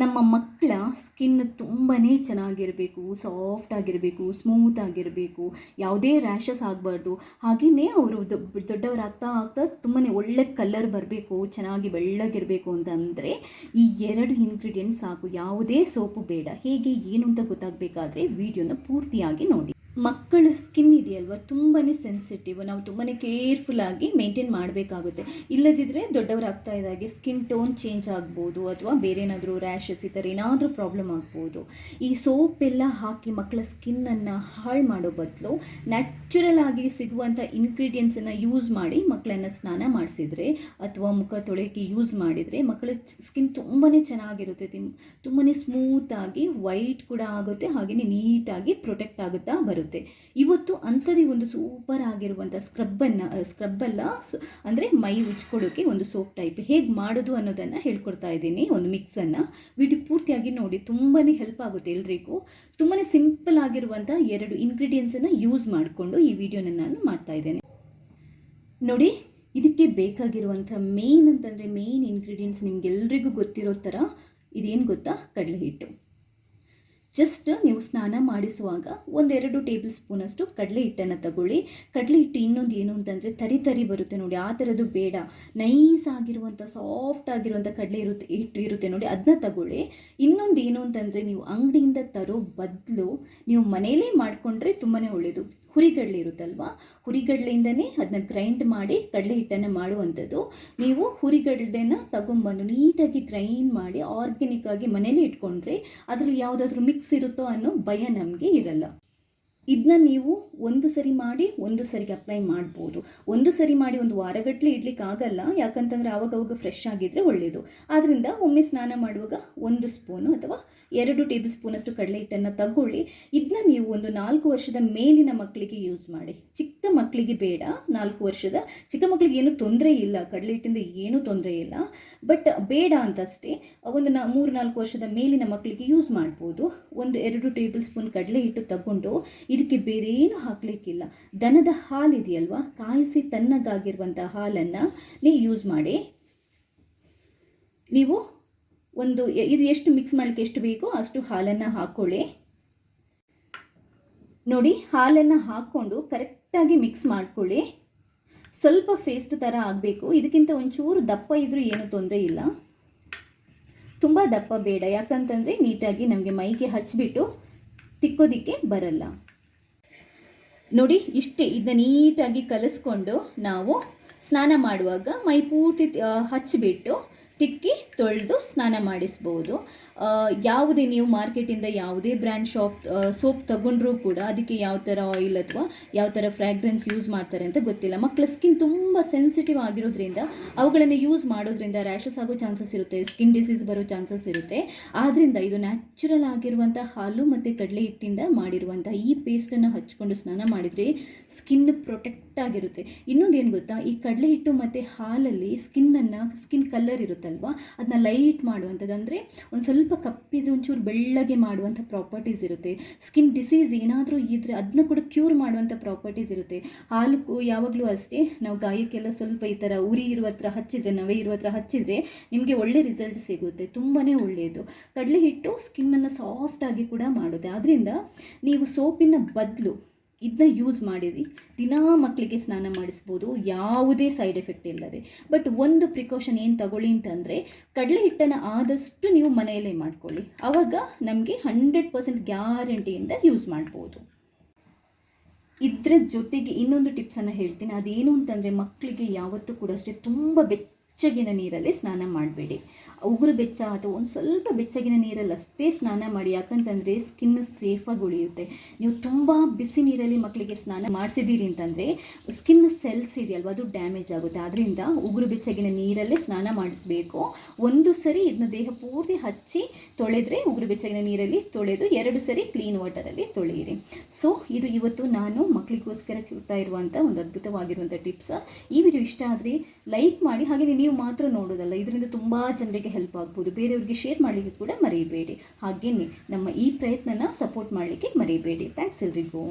ನಮ್ಮ ಮಕ್ಕಳ ಸ್ಕಿನ್ ತುಂಬಾ ಚೆನ್ನಾಗಿರಬೇಕು ಸಾಫ್ಟ್ ಆಗಿರಬೇಕು ಸ್ಮೂತ್ ಆಗಿರಬೇಕು, ಯಾವುದೇ ರ್ಯಾಷಸ್ ಆಗಬಾರ್ದು. ಹಾಗೆಯೇ ಅವರು ದೊಡ್ಡವರಾಗ್ತಾ ಆಗ್ತಾ ತುಂಬಾ ಒಳ್ಳೆ ಕಲರ್ ಬರಬೇಕು, ಚೆನ್ನಾಗಿ ಬೆಳ್ಳಗಿರಬೇಕು ಅಂತಂದರೆ ಈ ಎರಡು ಇಂಗ್ರೀಡಿಯೆಂಟ್ಸ್ ಸಾಕು. ಯಾವುದೇ ಸೋಪು ಬೇಡ. ಹೇಗೆ, ಏನು ಅಂತ ಗೊತ್ತಾಗಬೇಕಾದ್ರೆ ವಿಡಿಯೋನ ಪೂರ್ತಿಯಾಗಿ ನೋಡಿ. ಮಕ್ಕಳ ಸ್ಕಿನ್ ಇದೆಯಲ್ವ? ತುಂಬಾ ಸೆನ್ಸಿಟಿವ್ ನಾವು ತುಂಬಾ ಕೇರ್ಫುಲ್ಲಾಗಿ ಮೇಂಟೈನ್ ಮಾಡಬೇಕಾಗುತ್ತೆ. ಇಲ್ಲದಿದ್ದರೆ ದೊಡ್ಡವರಾಗ್ತಾ ಇದ್ದಾಗೆ ಸ್ಕಿನ್ ಟೋನ್ ಚೇಂಜ್ ಆಗ್ಬೋದು ಅಥವಾ ಬೇರೆ ಏನಾದರೂ ರ್ಯಾಷಸ್ ಈ ಥರ ಏನಾದರೂ ಪ್ರಾಬ್ಲಮ್ ಆಗ್ಬೋದು. ಈ ಸೋಪ್ ಎಲ್ಲ ಹಾಕಿ ಮಕ್ಕಳ ಸ್ಕಿನ್ನನ್ನು ಹಾಳು ಮಾಡೋ ಬದಲು ನ್ಯಾಚುರಲ್ ಆಗಿ ಸಿಗುವಂಥ ಇಂಗ್ರೀಡಿಯೆಂಟ್ಸನ್ನು ಯೂಸ್ ಮಾಡಿ ಮಕ್ಕಳನ್ನು ಸ್ನಾನ ಮಾಡಿಸಿದರೆ ಅಥವಾ ಮುಖ ತೊಳೆಯೋಕ್ಕೆ ಯೂಸ್ ಮಾಡಿದರೆ ಮಕ್ಕಳ ಸ್ಕಿನ್ ತುಂಬಾ ಚೆನ್ನಾಗಿರುತ್ತೆ. ತುಂಬಾ ಸ್ಮೂತಾಗಿ ವೈಟ್ ಕೂಡ ಆಗುತ್ತೆ ಹಾಗೆಯೇ ನೀಟಾಗಿ ಪ್ರೊಟೆಕ್ಟ್ ಆಗುತ್ತಾ ಬರುತ್ತೆ. ಇವತ್ತು ಅಂಥದೇ ಒಂದು ಸೂಪರ್ ಆಗಿರುವಂಥ ಸ್ಕ್ರಬ್ಬನ್ನು ಸ್ಕ್ರಬ್ಬಲ್ಲ ಅಂದರೆ ಮೈ ಉಜ್ಕೊಳ್ಳೋಕ್ಕೆ ಒಂದು ಸೋಪ್ ಟೈಪ್. ಹೇಗೆ ಮಾಡೋದು ಅನ್ನೋದನ್ನು ಹೇಳ್ಕೊಡ್ತಾ ಇದ್ದೀನಿ, ಒಂದು ಮಿಕ್ಸನ್ನು. ವಿಡಿಯೋ ಪೂರ್ತಿಯಾಗಿ ನೋಡಿ ತುಂಬಾ ಹೆಲ್ಪ್ ಆಗುತ್ತೆ ಎಲ್ರಿಗೂ. ತುಂಬಾ ಸಿಂಪಲ್ ಆಗಿರುವಂಥ ಎರಡು ಇಂಗ್ರೀಡಿಯೆಂಟ್ಸನ್ನು ಯೂಸ್ ಮಾಡಿಕೊಂಡು ಈ ವಿಡಿಯೋನ ನಾನು ಮಾಡ್ತಾ ಇದ್ದೇನೆ. ನೋಡಿ, ಇದಕ್ಕೆ ಬೇಕಾಗಿರುವಂಥ ಮೇಯ್ನ್ ಅಂತಂದರೆ ಮೇಯ್ನ್ ಇಂಗ್ರೀಡಿಯೆಂಟ್ಸ್ ನಿಮಗೆಲ್ರಿಗೂ ಗೊತ್ತಿರೋ ಥರ, ಇದೇನು ಗೊತ್ತಾ? ಕಡಲೆ ಹಿಟ್ಟು ಜಸ್ಟ್ ನೀವು ಸ್ನಾನ ಮಾಡಿಸುವಾಗ ಒಂದೆರಡು ಟೇಬಲ್ ಸ್ಪೂನಷ್ಟು ಕಡಲೆ ಹಿಟ್ಟನ್ನು ತಗೊಳ್ಳಿ. ಕಡಲೆ ಹಿಟ್ಟು ಇನ್ನೊಂದು ಏನು ಅಂತಂದರೆ ತರಿ ತರಿ ಬರುತ್ತೆ ನೋಡಿ, ಆ ಥರದ್ದು ಬೇಡ. ನೈಸ್ ಆಗಿರುವಂಥ ಸಾಫ್ಟ್ ಆಗಿರುವಂಥ ಕಡಲೆ ಇರುತ್ತೆ, ಹಿಟ್ಟು ಇರುತ್ತೆ ನೋಡಿ ಅದನ್ನ ತಗೊಳ್ಳಿ. ಇನ್ನೊಂದು ಏನು ಅಂತಂದರೆ ನೀವು ಅಂಗಡಿಯಿಂದ ತರೋ ಬದಲು ನೀವು ಮನೆಯಲ್ಲೇ ಮಾಡಿಕೊಂಡ್ರೆ ತುಂಬಾ ಒಳ್ಳೆಯದು ಹುರಿಗಡಲೆ ಇರುತ್ತಲ್ವಾ ಹುರಿಗಡಲೆಯಿಂದನೇ ಅದನ್ನ ಗ್ರೈಂಡ್ ಮಾಡಿ ಕಡಲೆ ಹಿಟ್ಟನ್ನು ಮಾಡುವಂಥದ್ದು. ನೀವು ಹುರಿಗಡಲೆನ ತಗೊಂಬಂದು ನೀಟಾಗಿ ಗ್ರೈಂಡ್ ಮಾಡಿ ಆರ್ಗ್ಯಾನಿಕ್ ಆಗಿ ಮನೇಲಿ ಇಟ್ಕೊಂಡ್ರೆ ಅದರಲ್ಲಿ ಯಾವುದಾದ್ರೂ ಮಿಕ್ಸ್ ಇರುತ್ತೋ ಅನ್ನೋ ಭಯ ನಮಗೆ ಇರಲ್ಲ. ಇದನ್ನ ನೀವು ಒಂದು ಸರಿ ಮಾಡಿ ಒಂದು ಸರಿಗೆ ಅಪ್ಲೈ ಮಾಡ್ಬೋದು. ಒಂದು ಸರಿ ಮಾಡಿ ಒಂದು ವಾರಗಟ್ಟಲೆ ಇಡ್ಲಿಕ್ಕೆ ಆಗಲ್ಲ ಯಾಕಂತಂದರೆ ಆವಾಗವಾಗ ಫ್ರೆಶ್ ಆಗಿದ್ರೆ ಒಳ್ಳೆಯದು ಆದ್ದರಿಂದ ಒಮ್ಮೆ ಸ್ನಾನ ಮಾಡುವಾಗ ಒಂದು ಸ್ಪೂನು ಅಥವಾ ಎರಡು ಟೇಬಲ್ ಸ್ಪೂನಷ್ಟು ಕಡಲೆ ಹಿಟ್ಟನ್ನು ತಗೊಳ್ಳಿ. ಇದನ್ನ ನೀವು ಒಂದು ನಾಲ್ಕು ವರ್ಷದ ಮೇಲಿನ ಮಕ್ಕಳಿಗೆ ಯೂಸ್ ಮಾಡಿ. ಚಿಕ್ಕ ಮಕ್ಕಳಿಗೆ ಬೇಡ, ನಾಲ್ಕು ವರ್ಷದ. ಚಿಕ್ಕ ಮಕ್ಕಳಿಗೆ ಏನು ತೊಂದರೆ ಇಲ್ಲ, ಕಡಲೆ ಹಿಟ್ಟಿಂದ ಏನೂ ತೊಂದರೆ ಇಲ್ಲ. ಬಟ್ ಬೇಡ ಅಂತಷ್ಟೇ ಒಂದು ನಾ ಮೂರು, ನಾಲ್ಕು ವರ್ಷದ ಮೇಲಿನ ಮಕ್ಕಳಿಗೆ ಯೂಸ್ ಮಾಡ್ಬೋದು. ಒಂದು, ಎರಡು ಟೇಬಲ್ ಸ್ಪೂನ್ ಕಡಲೆ ಹಿಟ್ಟು ತಗೊಂಡು ಇದಕ್ಕೆ ಬೇರೆ ಏನು ಹಾಕಲಿಕ್ಕಿಲ್ಲ. ದನದ ಹಾಲಿದೆಯಲ್ವಾ ಕಾಯಿಸಿ ತನ್ನಗಾಗಿರುವಂಥ ಹಾಲನ್ನು ನೀವು ಯೂಸ್ ಮಾಡಿ. ನೀವು ಒಂದು, ಇದು ಎಷ್ಟು ಮಿಕ್ಸ್ ಮಾಡಲಿಕ್ಕೆ ಎಷ್ಟು ಬೇಕೋ ಅಷ್ಟು ಹಾಲನ್ನು ಹಾಕ್ಕೊಳ್ಳಿ ನೋಡಿ, ಹಾಲನ್ನು ಹಾಕ್ಕೊಂಡು ಕರೆಕ್ಟಾಗಿ ಮಿಕ್ಸ್ ಮಾಡ್ಕೊಳ್ಳಿ. ಸ್ವಲ್ಪ ಫೇಸ್ಟ್ ಥರ ಆಗಬೇಕು. ಇದಕ್ಕಿಂತ ಒಂಚೂರು ದಪ್ಪ ಇದ್ದರೂ ಏನೂ ತೊಂದರೆ ಇಲ್ಲ. ತುಂಬ ದಪ್ಪ ಬೇಡ. ಯಾಕಂತಂದರೆ ನೀಟಾಗಿ ನಮಗೆ ಮೈಗೆ ಹಚ್ಚಿಬಿಟ್ಟು ತಿಕ್ಕೋದಿಕ್ಕೆ ಬರಲ್ಲ. ನೋಡಿ, ಇಷ್ಟೇ. ಇದನ್ನ ನೀಟಾಗಿ ಕಲಿಸ್ಕೊಂಡು ನಾವು ಸ್ನಾನ ಮಾಡುವಾಗ ಮೈ ಪೂರ್ತಿ ಹಚ್ಚಿಬಿಟ್ಟು ತಿಕ್ಕಿ ತೊಳೆದು ಸ್ನಾನ ಮಾಡಿಸ್ಬೋದು. ಯಾವುದೇ ನೀವು ಮಾರ್ಕೆಟಿಂದ ಯಾವುದೇ ಬ್ರ್ಯಾಂಡ್ ಶಾಪ್ ಸೋಪ್ ತಗೊಂಡ್ರೂ ಕೂಡ ಅದಕ್ಕೆ ಯಾವ ಥರ ಆಯಿಲ್ ಅಥವಾ ಯಾವ ಥರ ಫ್ರ್ಯಾಗ್ರೆನ್ಸ್ ಯೂಸ್ ಮಾಡ್ತಾರೆ ಅಂತ ಗೊತ್ತಿಲ್ಲ. ಮಕ್ಕಳ ಸ್ಕಿನ್ ತುಂಬ ಸೆನ್ಸಿಟಿವ್ ಆಗಿರೋದ್ರಿಂದ ಅವುಗಳನ್ನು ಯೂಸ್ ಮಾಡೋದ್ರಿಂದ ರ್ಯಾಷಸ್ ಆಗೋ ಚಾನ್ಸಸ್ ಇರುತ್ತೆ ಸ್ಕಿನ್ ಡಿಸೀಸ್ ಬರೋ ಚಾನ್ಸಸ್ ಇರುತ್ತೆ. ಆದ್ದರಿಂದ ಇದು ನ್ಯಾಚುರಲ್ ಆಗಿರುವಂಥ ಹಾಲು ಮತ್ತು ಕಡಲೆ ಹಿಟ್ಟಿಂದ ಮಾಡಿರುವಂಥ ಈ ಪೇಸ್ಟನ್ನು ಹಚ್ಕೊಂಡು ಸ್ನಾನ ಮಾಡಿದರೆ ಸ್ಕಿನ್ ಪ್ರೊಟೆಕ್ಟ್ ಆಗಿರುತ್ತೆ. ಇನ್ನೊಂದು ಏನು ಗೊತ್ತಾ? ಈ ಕಡಲೆ ಹಿಟ್ಟು ಮತ್ತು ಹಾಲಲ್ಲಿ ಸ್ಕಿನ್ನನ್ನು ಸ್ಕಿನ್ ಕಲರ್ ಇರುತ್ತಲ್ವ? ಅದನ್ನ ಲೈಟ್ ಮಾಡುವಂಥದ್ದು ಅಂದರೆ ಒಂದು ಸ್ವಲ್ಪ ಕಪ್ಪಿದ್ರೆ ಒಂಚೂರು ಬೆಳ್ಳಗೆ ಮಾಡುವಂಥ ಪ್ರಾಪರ್ಟೀಸ್ ಇರುತ್ತೆ. ಸ್ಕಿನ್ ಡಿಸೀಸ್ ಏನಾದರೂ ಇದ್ದರೆ ಅದನ್ನ ಕೂಡ ಕ್ಯೂರ್ ಮಾಡುವಂಥ ಪ್ರಾಪರ್ಟೀಸ್ ಇರುತ್ತೆ. ಹಾಲು ಯಾವಾಗಲೂ ಅಷ್ಟೇ, ನಾವು ಗಾಯಕ್ಕೆಲ್ಲ ಸ್ವಲ್ಪ ಈ ಥರ ಉರಿ ಇರುವ ಹತ್ರ ಹಚ್ಚಿದ್ರೆ, ನವೆ ಇರುವ ಹತ್ರ ಹಚ್ಚಿದರೆ ನಿಮಗೆ ಒಳ್ಳೆ ರಿಸಲ್ಟ್ ಸಿಗುತ್ತೆ. ತುಂಬಾ ಒಳ್ಳೆಯದು. ಕಡಲೆ ಹಿಟ್ಟು ಸ್ಕಿನ್ನನ್ನು ಸಾಫ್ಟಾಗಿ ಕೂಡ ಮಾಡುತ್ತೆ. ಆದ್ದರಿಂದ ನೀವು ಸೋಪಿನ ಬದಲು ಇದನ್ನ ಯೂಸ್ ಮಾಡಿರಿ. ದಿನಾ ಮಕ್ಕಳಿಗೆ ಸ್ನಾನ ಮಾಡಿಸ್ಬೋದು. ಯಾವುದೇ ಸೈಡ್ ಎಫೆಕ್ಟ್ ಇಲ್ಲದೆ. ಬಟ್ ಒಂದು ಪ್ರಿಕಾಷನ್ ಏನು ತಗೊಳ್ಳಿ ಅಂತಂದರೆ, ಕಡಲೆ ಹಿಟ್ಟನ್ನು ಆದಷ್ಟು ನೀವು ಮನೆಯಲ್ಲೇ ಮಾಡ್ಕೊಳ್ಳಿ. ಆವಾಗ ನಮಗೆ ಹಂಡ್ರೆಡ್ ಪರ್ಸೆಂಟ್ ಗ್ಯಾರಂಟಿಯಿಂದ ಯೂಸ್ ಮಾಡ್ಬೋದು. ಇದರ ಜೊತೆಗೆ ಇನ್ನೊಂದು ಟಿಪ್ಸನ್ನು ಹೇಳ್ತೀನಿ. ಅದೇನು ಅಂತಂದರೆ ಮಕ್ಕಳಿಗೆ ಯಾವತ್ತೂ ಕೂಡ ಅಷ್ಟೇ ತುಂಬ ಬೆಚ್ಚಗಿನ ನೀರಲ್ಲಿ ಸ್ನಾನ ಮಾಡಬೇಡಿ. ಉಗುರು ಬೆಚ್ಚ ಅಥವಾ ಒಂದು ಸ್ವಲ್ಪ ಬೆಚ್ಚಗಿನ ನೀರಲ್ಲಿ ಅಷ್ಟೇ ಸ್ನಾನ ಮಾಡಿ, ಯಾಕಂತಂದರೆ ಸ್ಕಿನ್ ಸೇಫಾಗಿ ಉಳಿಯುತ್ತೆ. ನೀವು ತುಂಬ ಬಿಸಿ ನೀರಲ್ಲಿ ಮಕ್ಕಳಿಗೆ ಸ್ನಾನ ಮಾಡಿಸಿದ್ದೀರಿ ಅಂತಂದರೆ ಸ್ಕಿನ್ ಸೆಲ್ಸ್ ಇದೆಯಲ್ವ, ಅದು ಡ್ಯಾಮೇಜ್ ಆಗುತ್ತೆ. ಆದ್ದರಿಂದ ಉಗುರು ಬೆಚ್ಚಗಿನ ನೀರಲ್ಲೇ ಸ್ನಾನ ಮಾಡಿಸಬೇಕು. ಒಂದು ಸರಿ ಇದನ್ನ ದೇಹ ಪೂರ್ತಿ ಹಚ್ಚಿ ತೊಳೆದ್ರೆ ಉಗುರು ಬೆಚ್ಚಗಿನ ನೀರಲ್ಲಿ ತೊಳೆದು ಎರಡು ಸರಿ ಕ್ಲೀನ್ ವಾಟರಲ್ಲಿ ತೊಳೆಯಿರಿ. ಸೊ ಇದು ಇವತ್ತು ನಾನು ಮಕ್ಕಳಿಗೋಸ್ಕರ ಕೊಡ್ತಾ ಇರುವಂಥ ಒಂದು ಅದ್ಭುತವಾಗಿರುವಂಥ ಟಿಪ್ಸ್ ಈ ವಿಡಿಯೋ ಇಷ್ಟ ಆದರೆ ಲೈಕ್ ಮಾಡಿ ಹಾಗೆ ನೀವು ಮಾತ್ರ ನೋಡೋದಲ್ಲ. ಇದರಿಂದ ತುಂಬ ಜನರಿಗೆ ಹೆಲ್ಪ್ ಆಗ್ಬೋದು. ಬೇರೆಯವರಿಗೆ ಶೇರ್ ಮಾಡಲಿಕ್ಕೆ ಕೂಡ ಮರೆಯಬೇಡಿ. ಹಾಗೆಯೇ ನಮ್ಮ ಈ ಪ್ರಯತ್ನನ ಸಪೋರ್ಟ್ ಮಾಡಲಿಕ್ಕೆ ಮರೆಯಬೇಡಿ. ಥ್ಯಾಂಕ್ಸ್ ಎಲ್ರಿಗೂ.